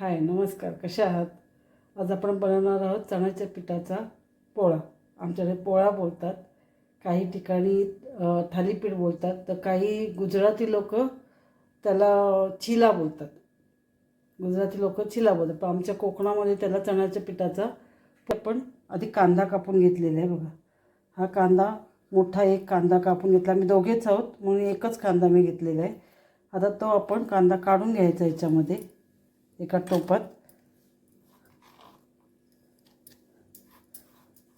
हाय नमस्कार कसे आहात? आज आपण बनवणार आहोत चण्याच्या पिठाचा पोळा. आमच्याकडे पोळा बोलतात काही ठिकाणी थालीपीठ बोलतात तर काही गुजराती लोक त्याला चिला बोलतात. गुजराती लोक चिला बोलतात पण आमच्या कोकणामध्ये त्याला चण्याच्या पिठाचा आपण आधी कांदा कापून घेतलेला आहे बघा. हा कांदा मोठा एक कांदा कापून घेतला. मी दोघेच आहोत म्हणून एकच कांदा मी घेतलेला आहे. आता तो आपण कांदा काढून घ्यायचा याच्यामध्ये. एका टोपात.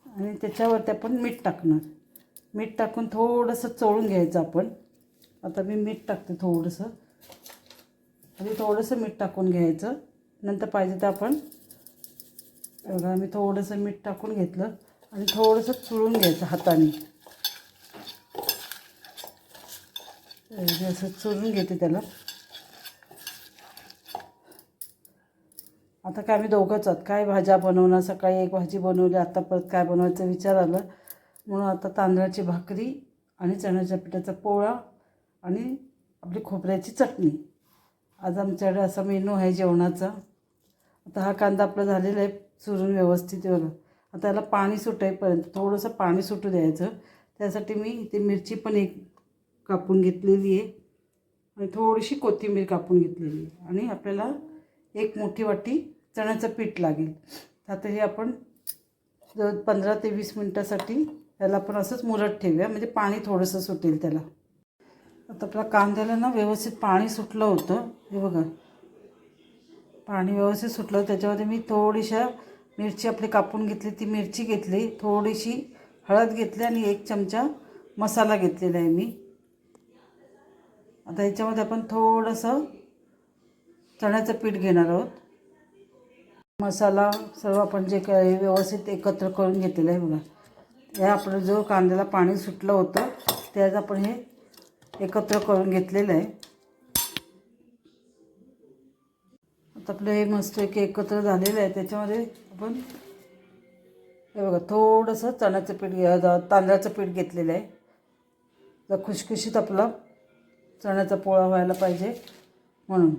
आणि त्याच्यावरती आपण मीठ टाकणार. मीठ टाकून थोडंसं चोळून घ्यायचं आपण. आता मी मीठ टाकते थोडंसं. आणि थोडंसं मीठ टाकून घ्यायचं. नंतर पाहिजे तर आपण बघा मी थोडंसं मीठ टाकून घेतलं. आणि थोडंसं चुळून घ्यायचं हाताने. असं चुरून घेते त्याला. आता काय आम्ही दोघंच आहोत. काय भाज्या बनवणार सकाळी एक भाजी बनवली आता परत काय बनवायचा विचार आला. म्हणून आता तांदळाची भाकरी आणि चण्याच्या पिठाचा पोळा आणि आपली खोबऱ्याची चटणी. आज आमच्याकडे असा मेनू आहे जेवणाचा. आता हा कांदा आपला झालेला आहे चुरून व्यवस्थित आता याला पाणी सुटायपर्यंत थोडंसं पाणी सुटू द्यायचं. त्यासाठी मी इथे मिरची पण एक कापून घेतलेली आहे. आणि थोडीशी कोथिंबीर कापून घेतलेली आहे. आणि आपल्याला एक मोठी वाटी चण्याचं पीठ लागेल. आता हे आपण जवळ पंधरा ते वीस मिनटासाठी त्याला आपण असंच मुरत ठेवूया म्हणजे पाणी थोडंसं सुटेल त्याला. आता आपल्या कांद्याला ना व्यवस्थित पाणी सुटलं होतं. हे बघा. पाणी व्यवस्थित सुटलं त्याच्यामध्ये मी थोडीशा मिरची आपली कापून घेतली ती मिरची घेतली. थोडीशी हळद घेतली आणि एक चमचा मसाला घेतलेला आहे मी. आता याच्यामध्ये आपण थोडंसं चण्याचं पीठ घेणार आहोत. मसाला सर्व आपण जे काय व्यवस्थित एकत्र करून घेतलेलं आहे बघा. हे आपलं जो कांद्याला पाणी सुटलं होतं त्यात आपण हे एकत्र करून घेतलेलं आहे. आता आपलं हे मस्त एक एकत्र झालेलं आहे त्याच्यामध्ये आपण हे बघा थोडंसं चण्याचं पीठ घ्या तांदळाचं पीठ घेतलेलं आहे. तर खुशखुशीत आपला चण्याचा पोळा व्हायला पाहिजे म्हणून.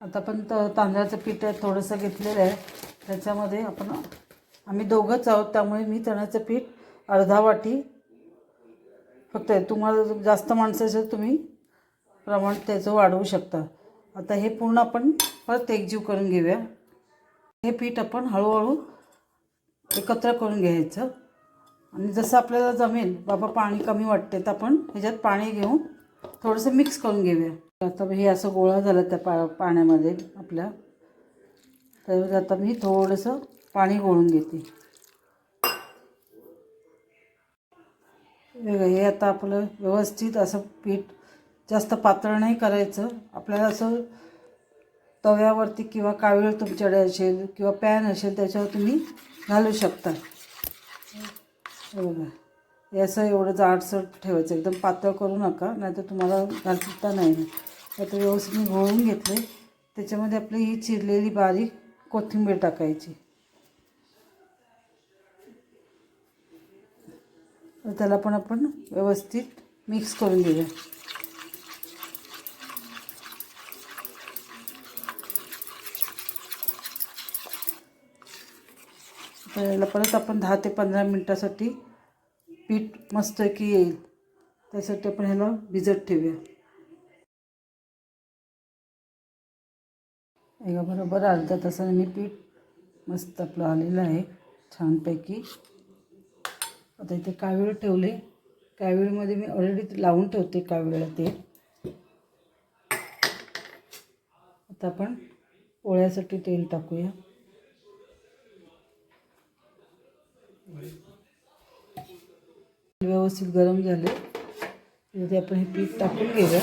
आता आपण त तांदळाचं पीठ आहे थोडंसं घेतलेलं आहे. त्याच्यामध्ये आपण आम्ही दोघंच आहोत त्यामुळे मी चण्याचं पीठ अर्धा वाटी फक्त तुम्हाला जास्त माणसं असेल तुम्ही प्रमाण त्याचं वाढवू शकता. आता हे पूर्ण आपण परत एकजीव करून घेऊया. हे पीठ आपण हळूहळू एकत्र करून घ्यायचं. आणि जसं आपल्याला जमेल बाबा पाणी कमी वाटते तर आपण ह्याच्यात पाणी घेऊन थोडंसं मिक्स करून घेऊया. आता हे असं गोळा झालं त्या पा पाण्यामध्ये आपल्या. तर आता मी थोडंसं पाणी गोळून घेते. हे हे आता आपलं व्यवस्थित असं पीठ जास्त पातळ नाही करायचं. आपल्याला असं तव्यावरती किंवा कावीळ तुमच्याकडे असेल किंवा पॅन असेल त्याच्यावर तुम्ही घालू शकता. बघा. हे असं एवढं जाडसर ठेवायचं. एकदम पातळ करू नका नाहीतर तुम्हाला घालता नाही आता व्यवस्थित मी घोळून घेतले. त्याच्यामध्ये आपली ही चिरलेली बारीक कोथिंबीर टाकायची. त्याला पण आपण व्यवस्थित मिक्स करून घेऊया. याला परत आपण दहा ते पंधरा मिनटासाठी पीठ मस्त की येईल. त्यासाठी आपण ह्याला भिजत ठेवूया. एका बरोबर अर्ध्या तासाने मी पीठ मस्त आपलं आलेलं आहे छानपैकी. आता इथे कावीळ ठेवले. कावीळमध्ये मी ऑलरेडी लावून ठेवते कावीळला ते. आता आपण पोळ्यासाठी तेल टाकूया. व्यवस्थित गरम झाले. त्यामध्ये आपण हे पीठ टाकून घेऊया.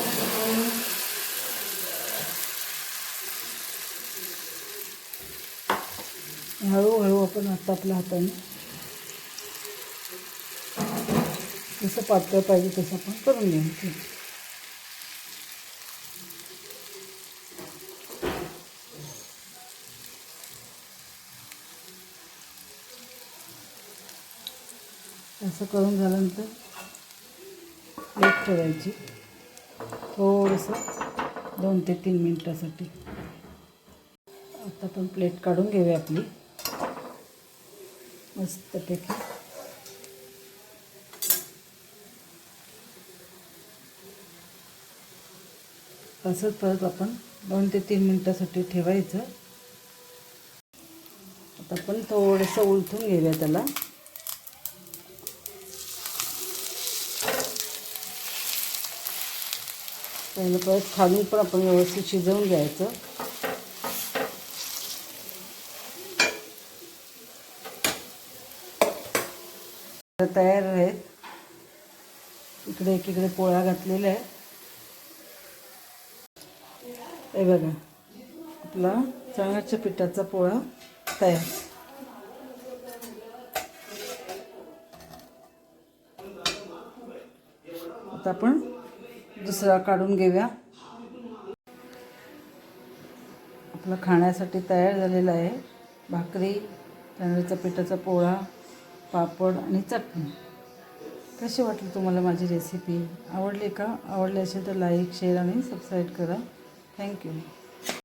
हळूहळू आपण आता आपल्या हाताने जसं पातळ पाहिजे तसं आपण करून घ्यायचं असं करून झाल्यानंतर प्लेट ठेवायची. थोडंसं दोन ते तीन मिनटासाठी. आता आपण प्लेट काढून घेऊया आपली. मस्तपैकी. असंच परत आपण दोन ते तीन मिनटासाठी ठेवायचं. आता आपण थोडंसं उलथून घेऊया त्याला. पहिलं परत खाली पण आपण व्यवस्थित शिजवून घ्यायचं. तयार आहेत इकडे एकीकडे पोळ्या घातलेल्या आहे हे बघा आपला चण्याच्या पिठाचा पोळा तयार. आता आपण दुसरा काढून घेऊया. आपलं खाण्यासाठी तयार झालेलं आहे. भाकरी तांदळाच्या पिठाचा पोळा पापड आणि चटणी. कशी वाटली तुम्हाला माझी रेसिपी आवडली का? आवडली असेल तर लाईक शेअर आणि सबस्क्राईब करा. Thank you